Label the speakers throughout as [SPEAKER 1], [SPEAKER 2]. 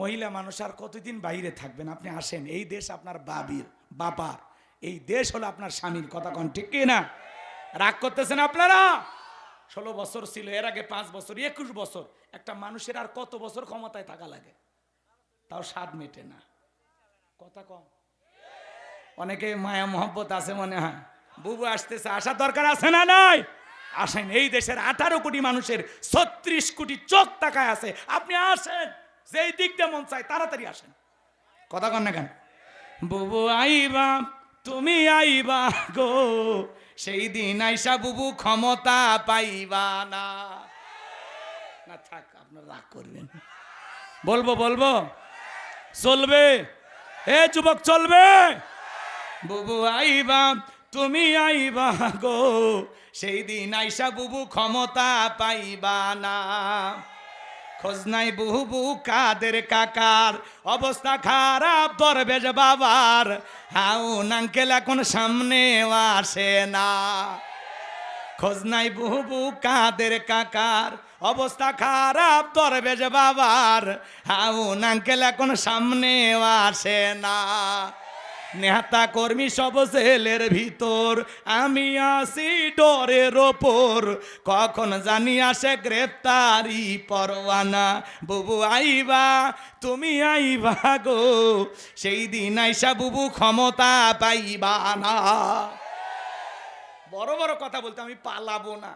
[SPEAKER 1] মহিলা মানুষ আর কতদিন বাইরে থাকবেন? আপনি আসেন, এই দেশ আপনার বাবির, বাবার। এই দেশ হলো আপনার স্বামীর কথা কন, ঠিক কি না রাগ করতেছেন আপনারা? ষোলো বছর ছিল, এর আগে পাঁচ বছর, একুশ বছর। একটা মানুষের আর কত বছর ক্ষমতায় থাকা লাগে? তাও স্বাদ মেটে না। কথা কম অনেকে মায়া, মহব্বত আছে মনে হয়। বুবু আসতেছে, আসার দরকার আছে না নাই? আসেন, এই দেশের আঠারো কোটি মানুষের ছত্রিশ কোটি চোখ তাকায় আছে। আপনি আসেন। যেই দিক দিয়ে মন চায়, তাড়াতাড়ি আসেন। কথা কন না কেন? বুবু আইবা, তুমি আইবা গো, সেই দিন আইসা বুবু ক্ষমতা পাইবা না। না থাক, আপনার রাগ করবেন। বলব বলব? চলবে? এ যুবক, চলবে? বুবু আইবা, তুমি আইবা গো, সেই দিন আইসা বুবু ক্ষমতা পাইবা না। খোঁজ নাই বুবু কাদের কাকার। অবস্থা খারাপ দরবেশ বাবার। হাউন আঙ্কেল এখন সামনে আসে না। খোঁজ নাই বুবু কাদের কাকার। অবস্থা খারাপ দরবেশ বাবার। হাউন আঙ্কেল এখন সামনে আসে না। নেতা কর্মী সব জেলের ভিতর, আমি আসি ডরের ওপর। কখন জানি আসে গ্রেপ্তারি পরোয়ানা। বুবু আইবা, তুমি আইবা গো, সেই দিন আইসা বুবু ক্ষমতা পাইবা না। বড় বড় কথা বলতে আমি পালাবো না।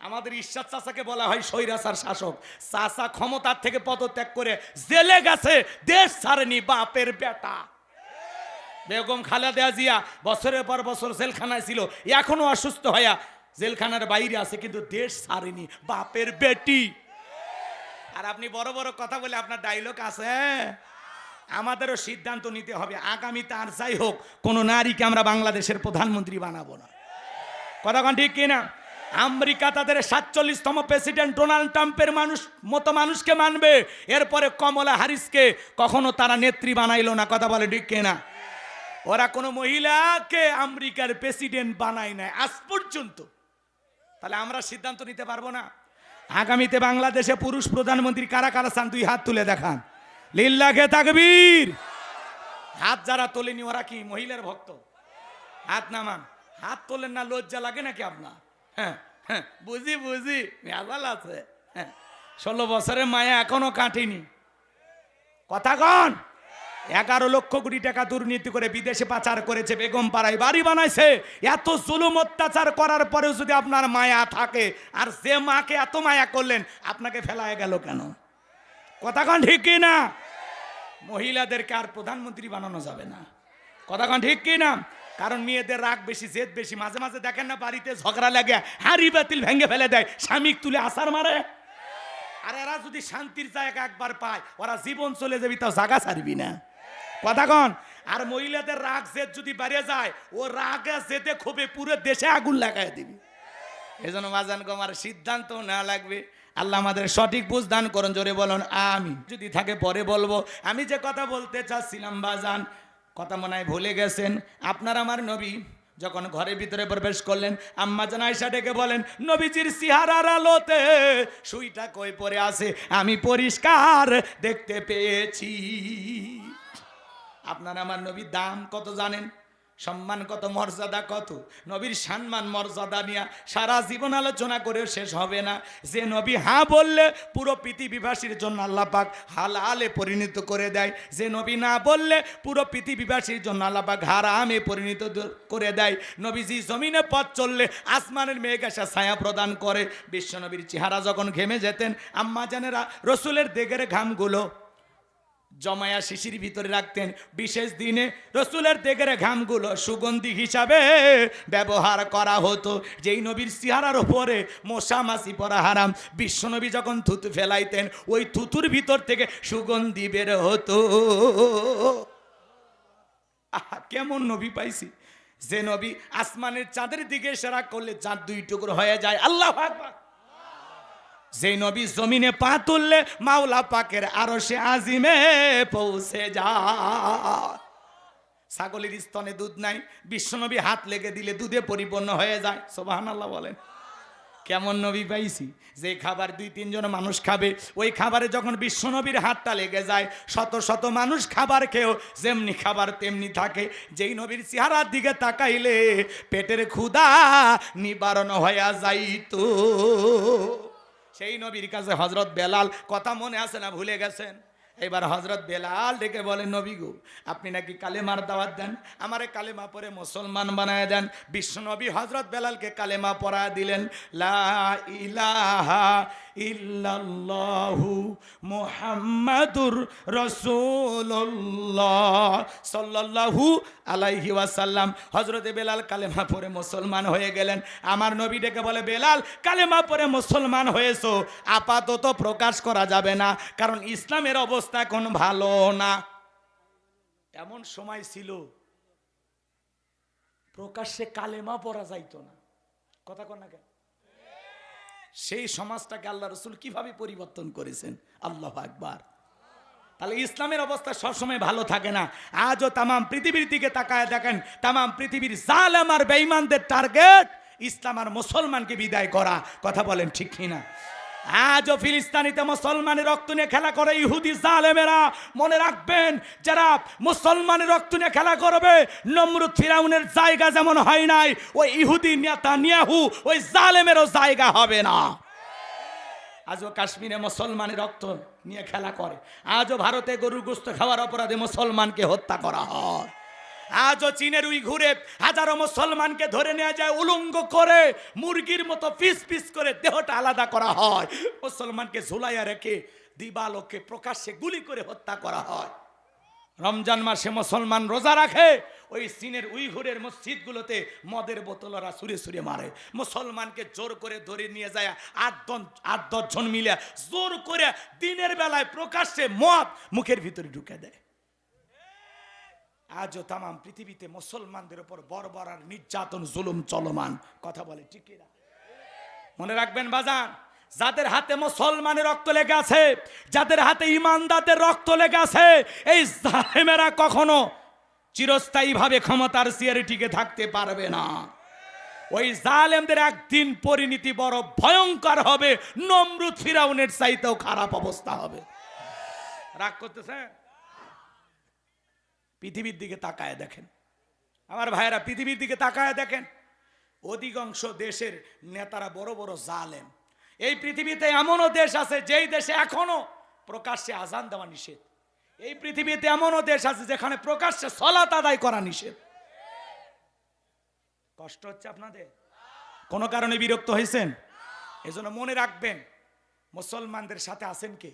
[SPEAKER 1] আমাদের ঈশ্বর চাচাকে বলা হয় স্বৈরাচার শাসক। চাচা ক্ষমতার থেকে পদত্যাগ করে জেলে গেছে, দেশ ছাড়েনি বাপের বেটা। বেগম খালেদা জিয়া বছরের পর বছর জেলখানায় ছিল, এখনও অসুস্থ হইয়া জেলখানার বাইরে আছে, কিন্তু দেশ ছাড়েনি। বাপের বেটি। আর আপনি বড় বড় কথা বলে আপনার ডায়লগ আছে হ্যাঁ? আমাদেরও সিদ্ধান্ত নিতে হবে। আগামী তার যাই হোক, কোনো নারীকে আমরা বাংলাদেশের প্রধানমন্ত্রী বানাবো না। কথা কন ঠিক কিনা? আমেরিকা তাদের সাতচল্লিশতম প্রেসিডেন্ট ডোনাল্ড ট্রাম্পের মানুষ, মতো মানুষকে মানবে। এরপরে কমলা হারিসকে কখনো তারা নেত্রী বানাইলো না, কথা বলে ঠিক কিনা? ওরা কোনো মহিলাকে আমেরিকার প্রেসিডেন্ট বানায় নাই, আজ পর্যন্ত। তাহলে আমরা সিদ্ধান্ত নিতে পারব না। আগামীতে বাংলাদেশে পুরুষ প্রধানমন্ত্রী কারা কারা চান, দুই হাত তুলে দেখান। লিল্লাখে তাকবীর। হাত যারা তোলেনি, ওরা কি মহিলার ভক্ত? হাত নামান। হাত তোলেন না, লজ্জা লাগে নাকি আপনার? হ্যাঁ হ্যাঁ বুঝি বুঝি। মেজাল আছে। হ্যাঁ ষোলো বছরের মায়া এখনও কাটেনি। কথা কন। এগারো লক্ষ কোটি টাকা দুর্নীতি করে বিদেশে পাচার করেছে, বেগম পাড়ায় বাড়ি বানাইছে। এত জুলুম অত্যাচার করার পরেও যদি আপনার মায়া থাকে, আর যে মাকে এত মায়া করলেন, আপনাকে ফেলায় গেল কেন? কথা কন ঠিক কি না মহিলাদেরকে আর প্রধানমন্ত্রী বানানো যাবে না। কথা কন ঠিক কি না কারণ মেয়েদের রাগ বেশি, জেদ বেশি। মাঝে মাঝে দেখেন না, বাড়িতে ঝগড়া লাগে, হাড়ি বাতিল ভেঙে ফেলে দেয় স্বামীক তুলে আসার মারে। আর এরা যদি শান্তির জায়গা একবার পায়, ওরা জীবন চলে যাবি, তাও জায়গা ছাড়বি না। কথা কন। আর মহিলাদের রাগ জেদ যদি বেড়ে যায় ও রাগ জেদে খুবই পুরো দেশে আগুন লাগাই দিবি। এই জন্য মাজান কুমার সিদ্ধান্ত না লাগবে। আল্লাহ আমাদের সঠিক বুঝ দান করুন জোরে বলুন আমি যদি থাকে পরে বলব। আমি যে কথা বলতে চাচ্ছিলাম বাজান কথা মনে হয় ভুলে গেছেন। আপনার আমার নবী যখন ঘরের ভিতরে প্রবেশ করলেন আম্মা জান আয়সা ডেকে বলেন নবীজির সিহারার আলোতে সুইটা কই পরে আছে? আমি পরিষ্কার দেখতে পেয়েছি। আপনার আমার নবীর দাম কত জানেন? সম্মান কত, মর্যাদা কত? নবীর সম্মান, মর্যাদা নিয়ে সারা জীবন আলোচনা করেও শেষ হবে না। যে নবী হ্যাঁ বললে পুরো পৃথিবীবাসীর জন্য আল্লাহ পাক হালালে পরিণত করে দেয়। যে নবী না বললে পুরো পৃথিবীবাসীর জন্য আল্লাহ পাক হারামে পরিণত করে দেয়। নবীজি জমিনে পথ চললে আসমানের মেঘ আসা ছায়া প্রদান করে। বিশ্বনবীর চেহারা যখন ঘেমে যেতেন, আম্মা জানেরা রসুলের দেগের ঘামগুলো জমায়া শিশির ভিতরে রাখতেন। বিশেষ দিনে রসুলের দেগের ঘামগুলো সুগন্ধি হিসাবে ব্যবহার করা হতো। যেই নবীর সিহারার ওপরে মশা মাসি পরা হারাম। বিশ্বনবী যখন থুতু ফেলাইতেন, ওই থুতুর ভিতর থেকে সুগন্ধি বের হতো। কেমন নবী পাইছি। যে নবী আসমানের চাঁদের দিকে সেরা করলে চাঁদ দুই টুকরো হয়ে যায়। আল্লাহ আকবার। যে নবী জমিনে পা তুললে মাওলা পাকের আরও সে আজিমে পৌঁছে যা। ছাগলের স্তনে দুধ নাই, বিশ্বনবী হাত লেগে দিলে দুধে পরিপূর্ণ হয়ে যায়। সোবাহান আল্লাহ বলেন। কেমন নবী পাইছি? যে খাবার দুই, তিনজন মানুষ খাবে, ওই খাবারে যখন বিশ্ব নবীর হাতটা লেগে যায়, শত শত মানুষ খাবার খেয়েও যেমনি খাবার তেমনি থাকে। যেই নবীর চেহারার দিকে তাকাইলে পেটের ক্ষুধা নিবারণ হইয়া যাইতো। সেই নবীর কাছে হজরত বেলাল কথা মনে আছে না ভুলে গেছেন? এবার হজরত বেলাল ডেকে বলেন নবী গো, আপনি নাকি কালেমার দাওয়াত দেন? আমারে কালেমা পরে মুসলমান বানায় দেন। বিশ্ব নবী হজরত বেলালকে কালেমা পড়া দিলেন, লা ইলাহা ইল্লাল্লাহু মুহাম্মাদুর রাসূলুল্লাহ সাল্লাল্লাহু আলাইহি ওয়াসাল্লাম। হজরতে বেলাল কালেমা পরে মুসলমান হয়ে গেলেন। আমার নবী ডেকে বলে, বেলাল, কালেমা পরে মুসলমান হয়েছো, আপাতত প্রকাশ করা যাবে না, কারণ ইসলামের অবস্থা এখন ভালো না। এমন সময় ছিল, প্রকাশ্যে কালেমা পড়া যাইতো না। কথা কন না কেন? সেই সমাজটাকে আল্লাহ রসুল কীভাবে পরিবর্তন করেছেন? আল্লাহ আকবার। তাহলে ইসলামের অবস্থা সবসময় ভালো থাকে না। আজও তামাম পৃথিবীর দিকে তাকায় দেখেন, তামাম পৃথিবীর জালেম আর বেঈমানদের টার্গেট ইসলাম আর মুসলমানকে বিদায় করা। কথা বলেন ঠিক কিনা? আজও ফিলিস্তানিতে মুসলমানের রক্ত নিয়ে খেলা করে ইহুদি জালেমেরা। মনে রাখবেন, যারা মুসলমানের রক্ত নিয়ে খেলা করবে, নমরুদ ফিরাউনের জায়গা যেমন হয় নাই, ওই ইহুদি নেতা নিয়াহু ওই জালেমেরও জায়গা হবে না। আজও কাশ্মীরে মুসলমানের রক্ত নিয়ে খেলা করে। আজও ভারতে গরুর গোস্ত খাওয়ার অপরাধে মুসলমানকে হত্যা করা হয়। আজও চীনের উই ঘুরে হাজারো মুসলমানকে ধরে নেওয়া যায়, উলঙ্গ করে, মুরগির মতো পিস পিস করে দেহটা আলাদা করা হয়। মুসলমানকে ঝুলাইয়া রেখে দিবালোকে প্রকাশ্যে গুলি করে হত্যা করা হয়। রমজান মাসে মুসলমান রোজা রাখে, ওই চীনের উইঘুরের মসজিদগুলোতে মদের বোতল ওরা সুরে সুরে মারে। মুসলমানকে জোর করে ধরে নিয়ে যায়, আট আট দশজন মিলে জোর করে দিনের বেলায় প্রকাশ্যে মদ মুখের ভিতরে ঢুকে দেয়। আজও তামাম পৃথিবীতে মুসলমানদের উপর বর্বর আর নির্যাতন, জুলুম, চলমান। কথা বলে, ঠিক মনে রাখবেন, বাজান, যাদের হাতে মুসলমানের রক্ত লেগে আছে, যাদের হাতে ইমানদারদের রক্ত লেগে আছে, এই জালেমেরা কখনো চিরস্থায়ীভাবে ক্ষমতার চেয়ারে টিকে থাকতে পারবে না। ওই জালেমদের একদিন পরিণতি বড় ভয়ঙ্কর হবে, নমরুদ ফিরাউনের চাইতেও খারাপ অবস্থা হবে। রাগ করতেছে পৃথিবীর দিকে তাকায় দেখেন। আমার ভাইয়েরা, পৃথিবীর দিকে তাকায় দেখেন। অধিকাংশ দেশের নেতারা বড় বড় জালেম। এই পৃথিবীতে এমনও দেশ আছে, যেই দেশে এখনও প্রকাশ্যে আজান দেওয়া নিষেধ। এই পৃথিবীতে এমনও দেশ আছে যেখানে প্রকাশ্যে সলাত আদায় করা নিষেধ। কষ্ট হচ্ছে আপনাদের? কোনো কারণে বিরক্ত হয়েছেন? এজন্য মনে রাখবেন, মুসলমানদের সাথে আছেন কে?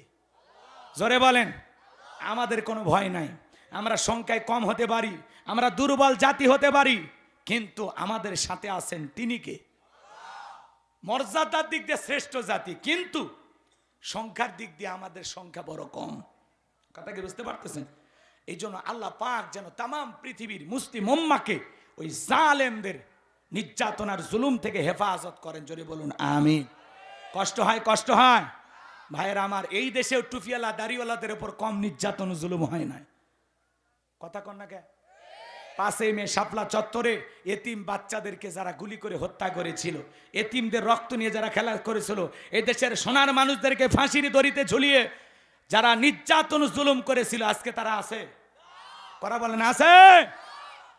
[SPEAKER 1] জোরে বলেন, আমাদের কোনো ভয় নাই। আমরা সংখ্যায় কম হতে পারি, আমরা দুর্বল জাতি হতে পারি, কিন্তু আমাদের সাথে আছেন তিনি কে? মর্যাদার দিক দিয়ে শ্রেষ্ঠ জাতি, কিন্তু সংখ্যার দিক দিয়ে আমাদের সংখ্যা বড় কম। কথা কি বুঝতে পারতেছেন? এই জন্য আল্লাহ পাক যেন তামাম পৃথিবীর মুসলিম উম্মাকে ওই জালেমদের নির্যাতনার জুলুম থেকে হেফাজত করেন। জোরে বলুন আমি কষ্ট হয় কষ্ট হয়। ভাইয়েরা, আমার এই দেশেও টুফিওয়ালা দাড়িওয়ালাদের উপর কম নির্যাতন, জুলুম হয় না কথা কন না কে? পাঁচই মে শাপলা চত্বরে এতিম বাচ্চাদেরকে যারা গুলি করে হত্যা করেছিল, এতিমদের রক্ত নিয়ে যারা খেলা করেছিল, এদেশের দেশের সোনার মানুষদেরকে ফাঁসির দড়িতে ঝুলিয়ে যারা নির্যাতন, জুলুম করেছিল, আজকে তারা আছে? করা বলেন আছে?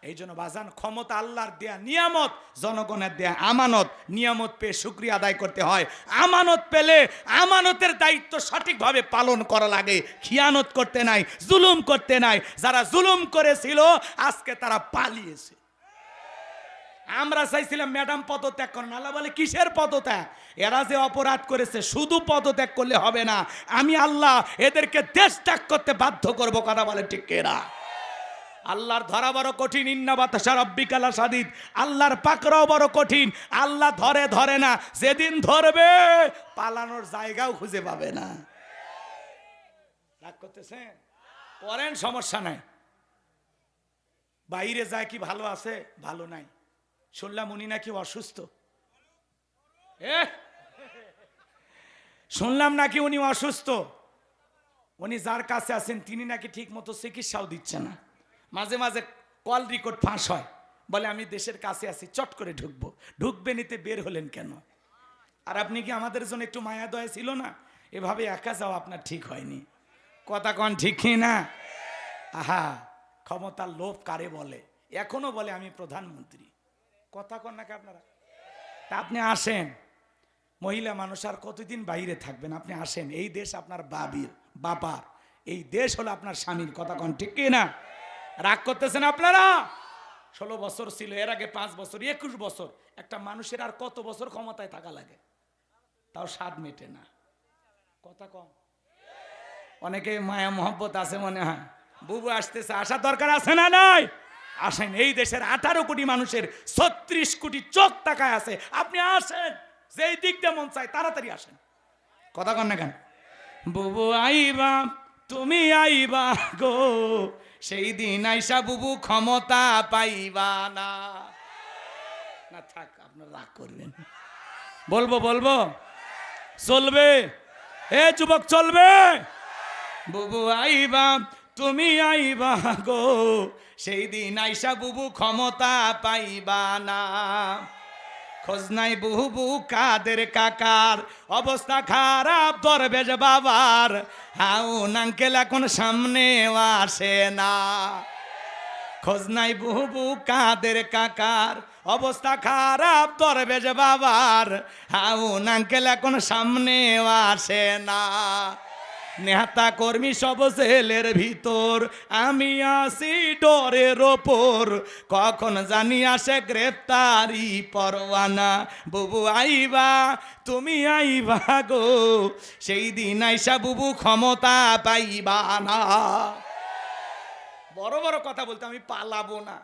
[SPEAKER 1] এই জন্য বাজান, ক্ষমতা আল্লাহর দেয়া নিয়ামত, জনগণের দেয়া আমানত। নিয়ামত পেয়ে শুক্রিয়া আদায় করতে হয়। আমানত পেলে আমানতের দায়িত্ব সঠিকভাবে পালন করা লাগে। খিয়ানত করতে নাই, জুলুম করতে নাই। যারা জুলুম করেছিল, আজকে তারা পালিয়েছে। আমরা চাইছিলাম, ম্যাডাম, পদত্যাগ করেন আল্লাহ বলে, কিসের পদত্যাগ? এরা যে অপরাধ করেছে, শুধু পদত্যাগ করলে হবে না। আমি আল্লাহ এদেরকে দেশ ত্যাগ করতে বাধ্য করব, কথা বলে ঠিক এরা আল্লাহর ধরা বড় কঠিন ইন্নাবাত সারাব্বিকালা সাদিদ আল্লাহর পাকড়াও বড় কঠিন, আল্লাহ ধরে ধরে না, যেদিন ধরবে, পালানোর জায়গাও খুঁজে পাবে না। করতেছেন? করেন, সমস্যা নাই। বাইরে যায় কি ভালো আছে? ভালো নাই। শুনলাম উনি নাকি অসুস্থ। শুনলাম নাকি উনি অসুস্থ। উনি যার কাছে আছেন, তিনি নাকি ঠিক মতো চিকিৎসাও দিচ্ছে না। মাঝে মাঝে কল রেকর্ড ফাঁস হয়। বলে, আমি দেশের কাছে আছি, চট করে ঢুকবো। ঢুকবে নিতে বের হলেন কেন? আর আপনি কি আমাদের জন্য একটু মায়া দয়া ছিল না? এভাবে একা যাওয়া আপনার ঠিক হয়নি। কথা কন ঠিক না? আহা, ক্ষমতার লোভ কারে বলে? এখনও বলে, আমি প্রধানমন্ত্রী। কথা কন নাকি আপনারা? তা আপনি আসেন। মহিলা মানুষ আর কতদিন বাইরে থাকবেন? আপনি আসেন। এই দেশ আপনার বাবির, বাবার। এই দেশ হলো আপনার স্বামীর। কথা কন ঠিক না? রাগ করতেছেন আপনারা? ষোলো বছর ছিল, এর আগে পাঁচ বছর, একুশ বছর। একটা মানুষের আর কত বছর ক্ষমতায় থাকা লাগে? তাও স্বাদ মেটে না। কথা কম। অনেকে মায়া, মহব্বত আছে মনে হয়। বুবু আসতেছে আসার দরকার আছে না নাই? আসেন, এই দেশের আঠারো কোটি মানুষের ছত্রিশ কোটি চোখ তাকায় আছে। আপনি আসেন, যেই দিকটা মন চায়, তাড়াতাড়ি আসেন। কথা কন না কেন? বুবু আইবা, তুমি আইবা গো। সেই দিন আইসা বুবু ক্ষমতা পাইবা না। না থাক, আপনার রাগ করবেন। বলব বলব? চলবে। এ যুবক, চলবে। বুবু আইবা, তুমি আইবা গো। সেই দিন আইসা বুবু ক্ষমতা পাইবা না। খোঁজ নাই বুবু কাদের কাকার? অবস্থা খারাপ দরবেশ বাবার। হাউ নাঙ্কেল এখন সামনে আসে না। খোঁজ নাই বুবু কাদের কাকার? অবস্থা খারাপ দরবেশ বাবার। হাউ নাঙ্কেল এখন সামনে আসে না। নেতা কর্মী সব জেলের ভিতর, আমি আসি ডরের ওপর। কখন জানি আসে গ্রেপ্তারি পরোয়ানা। বুবু আইবা, তুমি আইবা গো, সেই দিন আইসা বুবু ক্ষমতা পাইবা না। বড় বড় কথা বলতে আমি পালাবো না।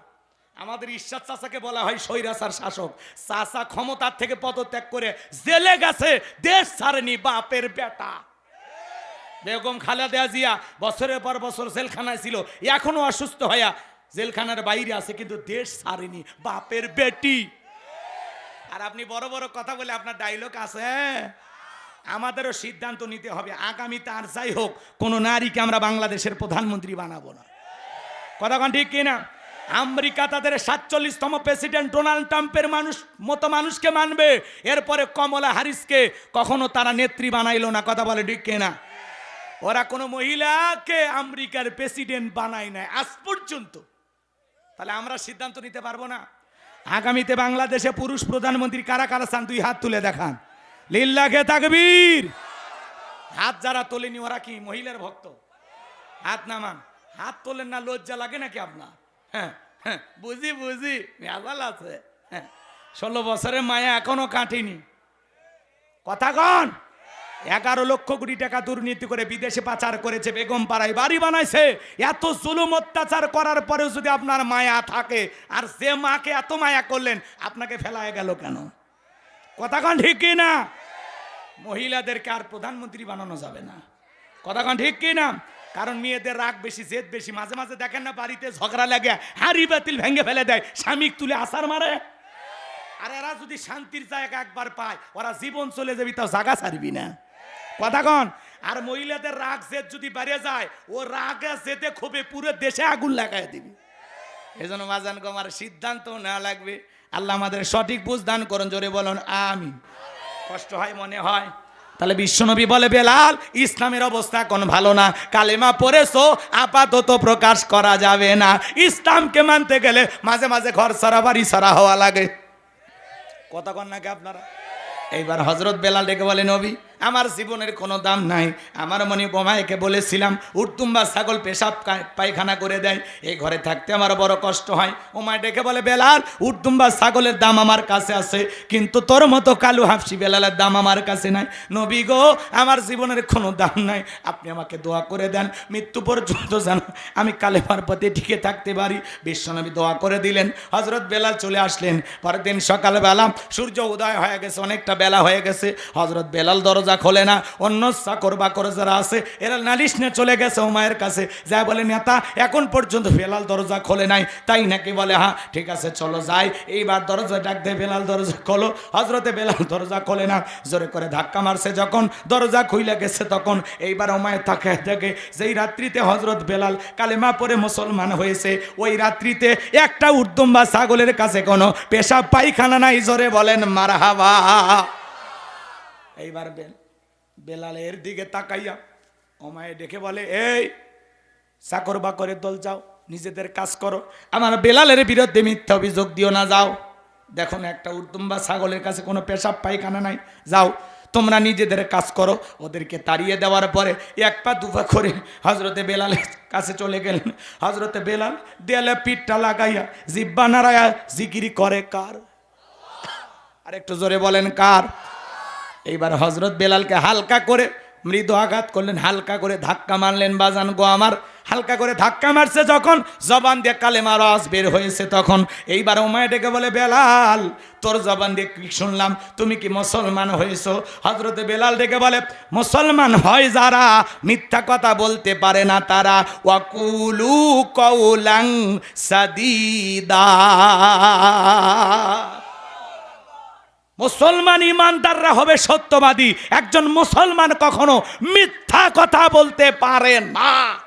[SPEAKER 1] আমাদের ঈশ্বর চাচাকে বলা হয় স্বৈরাচার শাসক। চাচা ক্ষমতার থেকে পদত্যাগ করে জেলে গেছে, দেশ ছাড়েনি বাপের বেটা। বেগম খালেদা জিয়া বছরের পর বছর জেলখানায় ছিল, এখনও অসুস্থ হইয়া জেলখানার বাইরে আছে, কিন্তু দেশ ছাড়েনি। বাপের বেটি। আর আপনি বড় বড় কথা বলে আপনার ডায়লগ আছে হ্যাঁ? আমাদেরও সিদ্ধান্ত নিতে হবে, আগামী তার যাই হোক, কোনো নারীকে আমরা বাংলাদেশের প্রধানমন্ত্রী বানাবো না। কথা কন ঠিক কিনা? আমেরিকা তাদের সাতচল্লিশতম প্রেসিডেন্ট ডোনাল্ড ট্রাম্পের মানুষ, মতো মানুষকে মানবে। এরপরে কমলা হারিসকে কখনো তারা নেত্রী বানাইলো না, কথা বলে ঠিক কিনা? ওরা কোনো মহিলাকে আমেরিকার প্রেসিডেন্ট বানায় নাই আজ পর্যন্ত। তাহলে আমরা সিদ্ধান্ত নিতে পারব না। আগামীতে বাংলাদেশে পুরুষ প্রধানমন্ত্রী কারা কারা চান দুই হাত তুলে দেখান। লিল্লাখে তাকবীর। হাত যারা তোলেনি ওরা কি মহিলার ভক্ত? হাত নামান। হাত তোলেন না, লজ্জা লাগে নাকি আপনার? হ্যাঁ হ্যাঁ বুঝি বুঝি। মেজাল আছে। হ্যাঁ ষোলো বছরের মায়া এখনও কাটেনি। কথা কন। এগারো লক্ষ কোটি টাকা দুর্নীতি করে বিদেশে পাচার করেছে, বেগম পাড়ায় বাড়ি বানাইছে। এত জুলুম অত্যাচার করার পরেও যদি আপনার মায়া থাকে, আর যে মাকে এত মায়া করলেন, আপনাকে ফেলায় গেল কেন? কথা কন ঠিক কি না? মহিলাদেরকে আর প্রধানমন্ত্রী বানানো যাবে না। কথা কন ঠিক কি না? কারণ মেয়েদের রাগ বেশি, জেদ বেশি। মাঝে মাঝে দেখেন না, বাড়িতে ঝগড়া লাগে, হাড়ি বাতিল ভেঙে ফেলে দেয়, স্বামী তুলে আসার মারে। আর এরা যদি শান্তির জায়গা একবার পায়, ওরা জীবন চলে যাবি, তাও জায়গা ছাড়বি না। কথা আর মহিলাদের রাগ জেদ যদি বেড়ে যায়, ও রাগে জেদে খুবই পুরো দেশে আগুন লাগাই দিবি। এই জন্য মাজান আমার সিদ্ধান্ত নেওয়া লাগবে। আল্লাহ আমাদের সঠিক বুঝ দান করুন, জোরে বলুন আমি কষ্ট হয়, মনে হয়। তাহলে বিশ্বনবী বলে, বেলাল, ইসলামের অবস্থা কোন ভালো না। কালেমা পড়েছো, আপাতত প্রকাশ করা যাবে না। ইসলামকে মানতে গেলে মাঝে মাঝে ঘর সারা, বাড়ি সারা হওয়া লাগে। কন নাকি আপনারা? এইবার হজরত বেলাল ডেকে বলে, নবী আমার জীবনের কোনো দাম নাই। আমার মনে বোমাইকে বলেছিলাম উর্তুম্বা ছাগল পেশাব পায়খানা করে দেয়। এই ঘরে থাকতে আমার বড় কষ্ট হয়। ওমায় ডেকে বলে, বেলাল উর্তুম্বা ছাগলের দাম আমার কাছে আছে, কিন্তু তোর মতো কালু হাফসি বেলালের দাম আমার কাছে নাই। নবী গো, আমার জীবনের কোনো দাম নাই। আপনি আমাকে দোয়া করে দেন, মৃত্যু পর্যন্ত যেন আমি কালেমার পথে টিকে থাকতে পারি। বিশ্বনবী দোয়া করে দিলেন। হজরত বেলাল চলে আসলেন। পরের দিন সকালবেলা সূর্য উদয় হয়ে গেছে, অনেকটা বেলা হয়ে গেছে। হজরত বেলাল দরজা খোলে না, অন্য চাকর বাকর যারা আছে, এরা নালিশ নিয়ে চলে গেছে ওমায়ের কাছে। যা বলে, নেতা, এখন পর্যন্ত বেলাল দরজা খোলে নাই। তাই নাকি বলে হ্যাঁ ঠিক আছে, চলো যাই। এইবার দরজা ডাক দে বেলাল দরজা খোলো। হজরতে বেলাল দরজা খোলে না, জোরে করে ধাক্কা মারছে যখন। দরজা খুইলে গেছে তখন। এইবার ওমায় তাকে দেখে, যেই রাত্রিতে হজরত বেলাল কালেমা পরে মুসলমান হয়েছে, ওই রাত্রিতে একটা উর্দম বা ছাগলের কাছে কোনো পেশাব পায়খানা নাই, জোরে বলেন, মারহাবা। এইবার বেল, বেলালের দিকে তাকাইয়া ওমায়ে ডেকে বলে, এই, চাকর বাকরের দল যাও, নিজেদের কাজ করো। আমার বেলালের বিরুদ্ধে মিথ্যা অভিযোগ দিও না, যাও। দেখো না একটা উর্দুম্বা ছাগলের কাছে কোনো পেশাব, পায়খানা নাই। যাও, তোমরা নিজেদের কাজ করো। ওদেরকে তাড়িয়ে দেওয়ার পরে এক পা দুপা করে হজরতে বেলালের কাছে চলে গেলেন। হজরতে বেলাল দেয়ালে পিঠটা লাগাইয়া, জিব্বা নাড়ায়া জিকিরি করে কার? আর একটু জোরে বলেন, কার? এইবার হজরত বেলালকে হালকা করে মৃদু আঘাত করলেন, হালকা করে ধাক্কা মারলেন, বাজান গো আমার। হালকা করে ধাক্কা মারছে যখন, জবান দিয়ে কালেমার আওয়াজ বের হয়েছে তখন। এইবার ওমায় ডেকে বলে, বেলাল, তোর জবান দিয়ে কি শুনলাম? তুমি কি মুসলমান হয়েছো? হজরতে বেলাল ডেকে বলে, মুসলমান হয় যারা, মিথ্যা কথা বলতে পারে না তারা। ওয়াকুলু কৌলাং সাদিদা। মুসলমান ইমানদাররা হবে সত্যবাদী। একজন মুসলমান কখনো মিথ্যা কথা বলতে পারে না।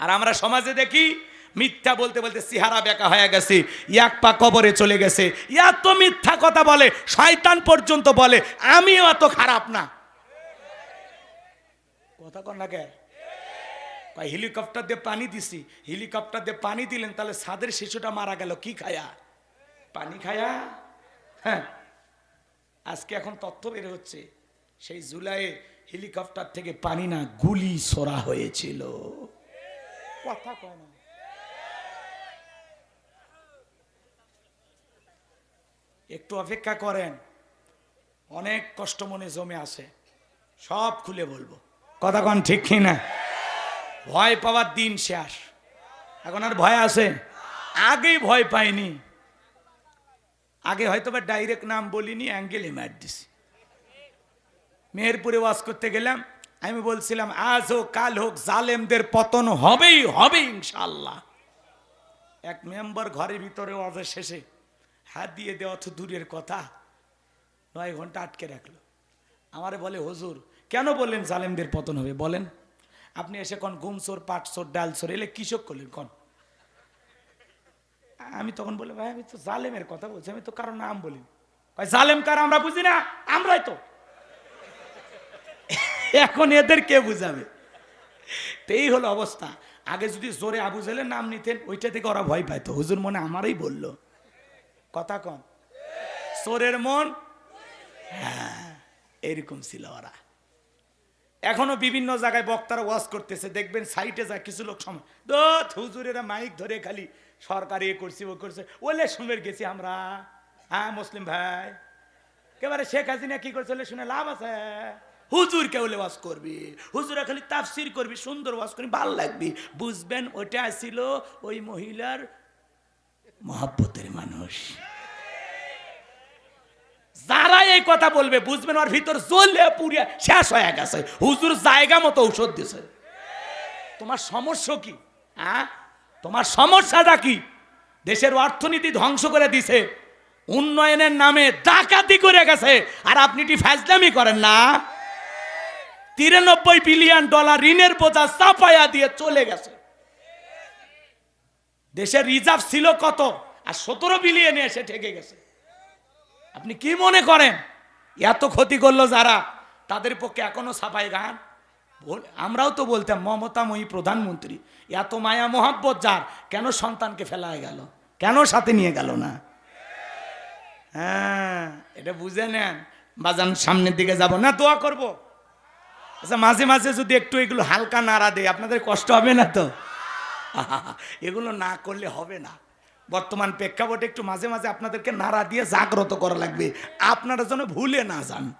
[SPEAKER 1] আর আমরা সমাজে দেখি, মিথ্যা বলতে বলতে সিহারা বেকা হয়ে গেছে, এক পা কবরে চলে গেছে। এত মিথ্যা কথা বলে, শয়তান পর্যন্ত বলে, আমিও এত খারাপ না। কথা কর না কে? হেলিকপ্টার দিয়ে পানি দিছি। হেলিকপ্টার দিয়ে পানি দিলেন, তাহলে সাদের শিশুটা মারা গেল, কি খায়া? পানি খায়া? হ্যাঁ আজকে এখন তথ্য বের হচ্ছে, সেই জুলাইয়ে হেলিকপ্টার থেকে পানি না, গুলি সরা হয়েছিল। কথা কয় না। একটু অপেক্ষা করেন, অনেক কষ্ট মনে জমে আসে সব খুলে বলব। কথা কন ঠিক কি না? ভয় পাওয়ার দিন শেষ। এখন আর ভয় আছে? আগেই ভয় পাইনি। আগে হয়তো বা ডাইরেক্ট নাম বলিনি অ্যাঙ্গেলে মার মেহেরপুরে ওয়াজ করতে গেলাম, আমি বলছিলাম, আজ হোক, কাল হোক, জালেমদের পতন হবেই, হবে ইনশাল্লাহ এক মেম্বার ঘরের ভিতরে ওয়াজের শেষে হাত দিয়ে দেওয়া তো দূরের কথা নয় ঘণ্টা আটকে রাখল। আমারে বলে, হুজুর, কেন বললেন জালেমদের পতন হবে? বলেন, আপনি এসে কোন ঘুম চোর পাট চোর ডাল চোর এলে কৃষক করলেন কোন? আমি তখন বলি ভাই, আমি তো জালেমের কথা বলছি, আমি তো কারও নাম বলি ভাই, জালেম কার আমরা বুঝি না? আমরাই তো। এখন এদের কে বুঝাবে? এই হলো অবস্থা। আগে যদি জোরে আবু জেলের নাম নিতেন, ওইটা থেকে ওরা ভয় পাইতো। হুজুর মনে আমারই বলল। কথা কম? চোরের মন? হ্যাঁ এরকম ছিল ওরা। এখনও বিভিন্ন জায়গায় বক্তারা ওয়াজ করতেছে, দেখবেন সাইটে যায় কিছু লোক সময় দোত, হুজুরেরা মাইক ধরে খালি সরকারি এ করছি ও করছে ওলে শুনের গেছি আমরা। হ্যাঁ মুসলিম ভাই। একেবারে শেখ হাসিনা কি করছে ওলে শুনে লাভ আছে। হুজুর কে ওলে ওয়াজ করবি? হুজুরা খালি তাফসির করবি, সুন্দর ওয়াজ করবি, ভালো লাগবি। বুঝবেন ওটা ছিল ওই মহিলার মহাব্বতের মানুষ। যারা এই কথা বলবে, বুঝবেন, ওর ভিতর জ্বলে পুড়িয়ে শেষ হয়ে গেছে। হুজুর জায়গা মতো ঔষধ দিছে। তোমার সমস্যা কি? হ্যাঁ? তোমার সমস্যাটা কি? দেশের অর্থনীতি ধ্বংস করে দিছে, উন্নয়নের নামে ডাকাতি করে গেছে, আর আপনি কি ফ্যাজলামি করেন না? তিরানব্বই বিলিয়ন ডলার ঋণের বোঝা চাপায়া দিয়ে চলে গেছে। দেশের রিজার্ভ ছিল কত? আর সতেরো বিলিয়নে এসে ঠেকে গেছে। আপনি কি মনে করেন? এত ক্ষতি করল যারা, তাদের পক্ষে এখনও সাফাই গান? আমরাও তো বলতাম, মমতাময়ী প্রধানমন্ত্রী, এত মায়া মোহাব্বত যার, কেন সন্তানকে ফেলায় গেল? কেন সাথে নিয়ে গেল না? হ্যাঁ এটা বুঝে নেন। বাজান, সামনের দিকে যাব। না, দোয়া করব। আচ্ছা মাঝে মাঝে যদি একটু এগুলো হালকা নাড়া দেয়, আপনাদের কষ্ট হবে না তো? এগুলো না করলে হবে না। বর্তমান প্রেক্ষাপটে একটু মাঝে মাঝে আপনাদেরকে নাড়া দিয়ে জাগ্রত করা লাগবে। আপনারা যেন ভুলে না যান।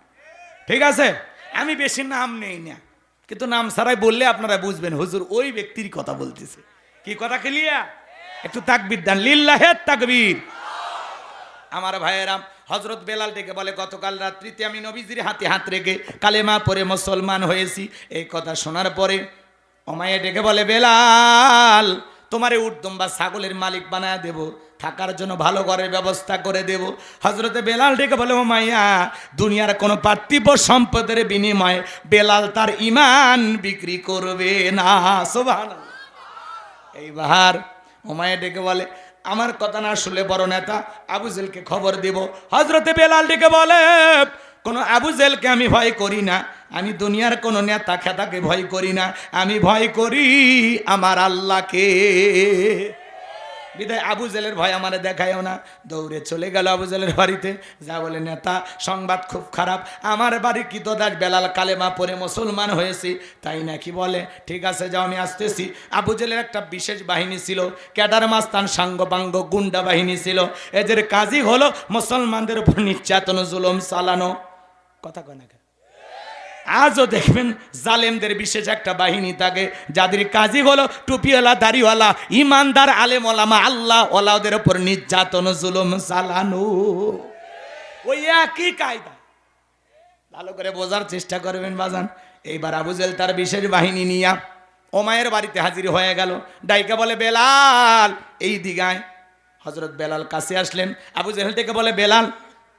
[SPEAKER 1] ঠিক আছে? আমি বেশি নাম নেই না। কিন্তু নাম ছাড়াই বললে আপনারা বুঝবেন, হুজুর ওই ব্যক্তির কথা বলতেছে। কি কথা খেলিয়া? একটু তাকবির দেন, লিল্লাহে তাকবীর। আমার ভাইয়েরাম হজরত বেলাল ডেকে বলে, গতকাল রাত্রিতে আমি নবীজির হাতে হাত রেখে কালেমা পরে মুসলমান হয়েছি। এই কথা শোনার পরে অমায়ে ডেকে বলে, বেলাল, তোমারে উর্দম বা ছাগলের মালিক বানায় দেব। থাকার জন্য ভালো ঘরের ব্যবস্থা করে দেব। হজরতে বেলাল ডেকে বলে, ও মাইয়া, দুনিয়ার কোনো পার্থিব সম্পদের বিনিময়ে বেলাল তার ইমান বিক্রি করবে না। সোভান এইবার ওমায়ে ডেকে বলে, আমার কথা না শুনলে বড় নেতা, আবু জেলকে খবর দিব। হজরতে বেলাল ডেকে বলে, কোনো আবু জেলকে আমি ভয় করি না, আমি দুনিয়ার কোনো নেতা খেতাকে ভয় করি না, আমি ভয় করি আমার আল্লাহকে। বিদায়, আবু জেলের ভয় আমারে দেখায়ও না। দৌড়ে চলে গেল আবু জেলের বাড়িতে। যা বলে, নেতা, সংবাদ খুব খারাপ। আমার বাড়ি কি দাস বেলাল কালেমা পরে মুসলমান হয়েছি। তাই নাকি বলে, ঠিক আছে, যাও, আমি আসতেছি। আবু জেলের একটা বিশেষ বাহিনী ছিল। ক্যাডার মাস্তান সাঙ্গ বাঙ্গ গুন্ডা বাহিনী ছিল। এদের কাজই হলো মুসলমানদের উপর নির্যাতন, জুলুম চালানো। কথা কয় না? আজও দেখবেন জালেমদের বিশেষ একটা বাহিনী থাকে, যাদের কাজই হলো টুপিওয়ালা, দাড়িওয়ালা, ইমানদার আলেম ওলামা আল্লাহ ওলাদের ওপর নির্যাতন, জুলুম চালানো। ওই একই কায়দা। ভালো করে বোঝার চেষ্টা করবেন বাজান। এইবার আবুজেল তার বিশেষ বাহিনী নিয়া ওমায়ের বাড়িতে হাজির হয়ে গেল। ডাইকা বলে, বেলাল! এই দিগায় হজরত বেলাল কাছে আসলেন। আবু জেহেল বলে, বেলাল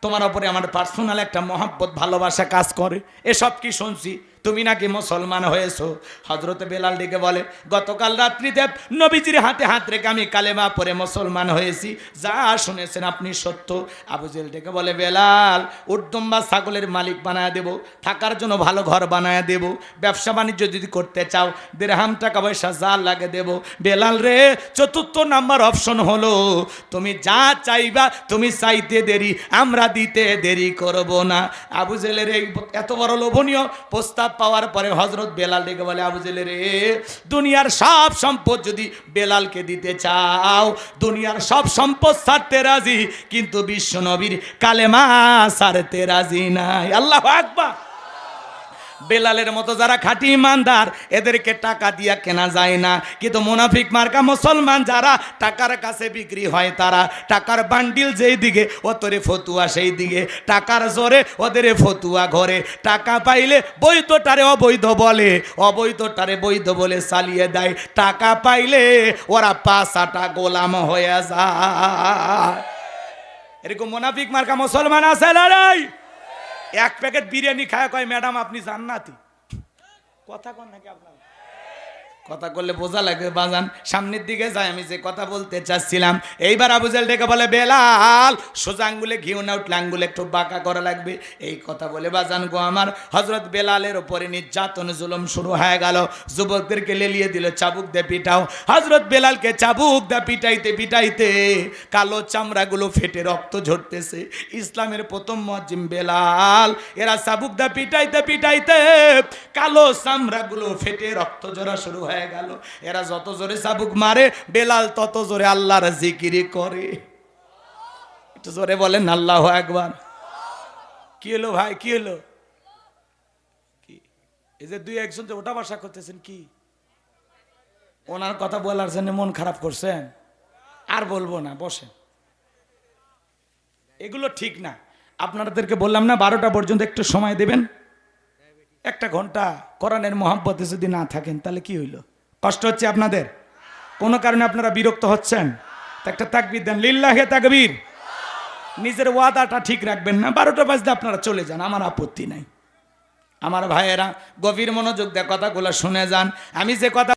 [SPEAKER 1] তোমার ওপরে আমার পার্সোনাল একটা মহাব্বত ভালোবাসা কাজ করে। এসব কি শুনছি? তুমি নাকি মুসলমান হয়েছো? হজরত বেলাল ডেকে বলে, গতকাল রাত্রিতে নবীজির হাতে হাত রেখে আমি কালেমা পরে মুসলমান হয়েছি। যা শুনেছেন আপনি সত্য। আবু জেল ডেকে বলে, বেলাল উর্দম্বা ছাগলের মালিক বানায় দেব, থাকার জন্য ভালো ঘর বানায় দেব, ব্যবসা বাণিজ্য যদি করতে চাও, দেড়হাম টাকা পয়সা যা লাগে দেব। বেলাল রে, চতুর্থ নাম্বার অপশন হলো, তুমি যা চাইবা তুমি চাইতে দেরি, আমরা দিতে দেরি করব না। আবু জেলের এই এত বড় লোভনীয় প্রস্তাব পাওয়ার পরে হজরত বেলাল ডেকে বলে, আবু জেলে রে দুনিয়ার সব সম্পদ যদি বেলালকে দিতে চাও, দুনিয়ার সব সম্পদ ছাড়তে রাজি, কিন্তু বিশ্ব নবীর কালেমা ছাড়তে রাজি নাই। আল্লাহ আকবার। বেলালের মতো যারা খাঁটি ইমানদার, এদেরকে টাকা দিয়া কেনা যায় না। কিন্তু মুনাফিক মার্কা মুসলমান যারা, টাকার কাছে বিক্রি হয় তারা। টাকার বান্ডিল যেই দিকে ওতরে ফতুয়া সেই দিকে। টাকার জোরে ওদের ফতুয়া ঘরে। টাকা পাইলে বৈধটারে অবৈধ বলে। অবৈধটারে বৈধ বলে চালিয়ে দেয়। টাকা পাইলে ওরা পাঁচাটা গোলাম হয়ে যায়। এরকম মুনাফিক মার্কা মুসলমান আছে লড়াই এক প্যাকেট বিরিয়ানি খায় কয় ম্যাডাম আপনি জান্নাতি। কথা কন নাকি আপনার? কথা করলে বোঝা লাগবে, বাজান। সামনের দিকে যাই আমি যে কথা বলতে চাচ্ছিলাম। এইবার আবুজাল ডেকে বলে, বেলাল, সোজা আঙ্গুলে ঘিউ না উঠলে আঙ্গুলে একটু বাঁকা করা লাগবে। এই কথা বলে, বাজান গো আমার হজরত বেলালের ওপরে নির্যাতন, জুলুম শুরু হয়ে গেল। যুবকদেরকে লেলিয়ে দিল, চাবুক দিয়ে পিটাও। হজরত বেলালকে চাবুক দা পিটাইতে পিটাইতে কালো চামড়াগুলো ফেটে রক্ত ঝরতেছে। ইসলামের প্রথম মজিম বেলাল, এরা চাবুক দা পিটাইতে পিটাইতে কালো চামড়াগুলো ফেটে রক্ত ঝরা শুরু হয়ে গেল। এরা যত জোরে চাবুক মারে, বেলাল তত জোরে আল্লাহর জিকিরি করে। একটু জোরে বলেন, আল্লাহ একবার কি হলো ভাই, কি হলো? এই যে দুই একজন যে ওটা বাসা করতেছেন, কি? ওনার কথা বলার জন্য মন খারাপ করছেন? আর বলব না, বসেন। এগুলো ঠিক না। আপনাদেরকে বললাম না, বারোটা পর্যন্ত একটু সময় দেবেন। একটা ঘণ্টা কোরআনের মহাব্বতে যদি না থাকেন, তাহলে কি হইল? কষ্ট হচ্ছে আপনাদের? কোনো কারণে আপনারা বিরক্ত হচ্ছেন? একটা তাকবির দেন, লিল্লাহে তাকবির। নিজের ওয়াদাটা ঠিক রাখবেন না। বারোটা বাজতে আপনারা চলে যান, আমার আপত্তি নাই। আমার ভাইয়েরা, গভীর মনোযোগ দেয় কথাগুলো শুনে যান। আমি যে কথা